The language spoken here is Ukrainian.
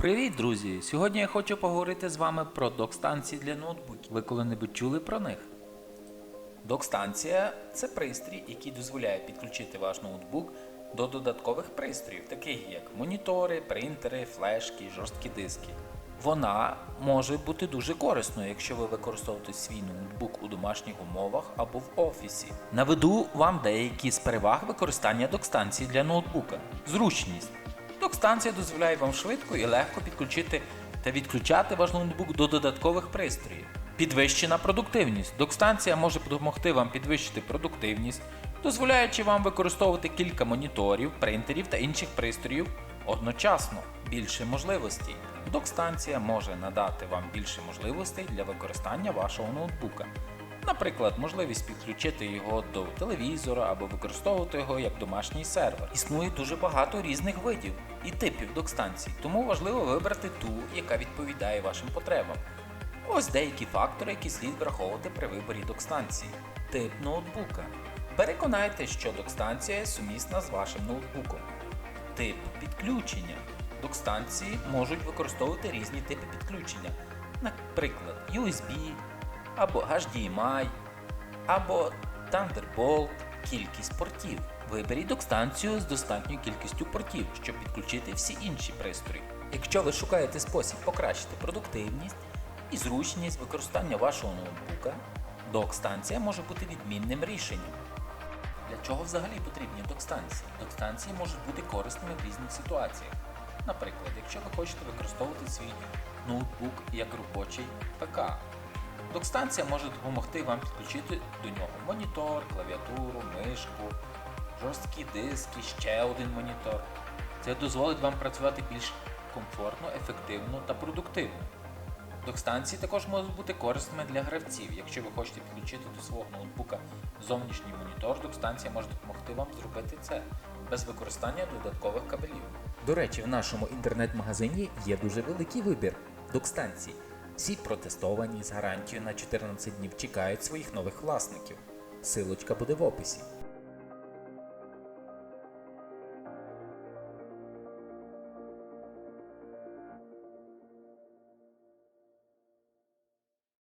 Привіт, друзі! Сьогодні я хочу поговорити з вами про док-станції для ноутбуків. Ви коли-небудь чули про них? Док-станція це пристрій, який дозволяє підключити ваш ноутбук до додаткових пристроїв, таких як монітори, принтери, флешки, жорсткі диски. Вона може бути дуже корисною, якщо ви використовуєте свій ноутбук у домашніх умовах або в офісі. Наведу вам деякі з переваг використання док-станції для ноутбука. Зручність. Док-станція дозволяє вам швидко і легко підключити та відключати ваш ноутбук до додаткових пристроїв. Підвищена продуктивність. Док-станція може допомогти вам підвищити продуктивність, дозволяючи вам використовувати кілька моніторів, принтерів та інших пристроїв одночасно. Більше можливостей. Док-станція може надати вам більше можливостей для використання вашого ноутбука. Наприклад, можливість підключити його до телевізора або використовувати його як домашній сервер. Існує дуже багато різних видів і типів док-станцій, тому важливо вибрати ту, яка відповідає вашим потребам. Ось деякі фактори, які слід враховувати при виборі док-станції. Тип ноутбука. Переконайте, що док-станція сумісна з вашим ноутбуком. Тип підключення. Док-станції можуть використовувати різні типи підключення, наприклад, USB або HDMI, або Thunderbolt, кількість портів. Виберіть док-станцію з достатньою кількістю портів, щоб підключити всі інші пристрої. Якщо ви шукаєте спосіб покращити продуктивність і зручність використання вашого ноутбука, док-станція може бути відмінним рішенням. Для чого взагалі потрібні док-станції? Док-станції можуть бути корисними в різних ситуаціях. Наприклад, якщо ви хочете використовувати свій ноутбук як робочий ПК, док-станція може допомогти вам підключити до нього монітор, клавіатуру, мишку, жорсткі диски, ще один монітор. Це дозволить вам працювати більш комфортно, ефективно та продуктивно. Док-станції також можуть бути корисними для гравців. Якщо ви хочете підключити до свого ноутбука зовнішній монітор, док-станція може допомогти вам зробити це без використання додаткових кабелів. До речі, в нашому інтернет-магазині є дуже великий вибір док-станцій. Всі протестовані з гарантією на 14 днів чекають своїх нових власників. Силочка буде в описі.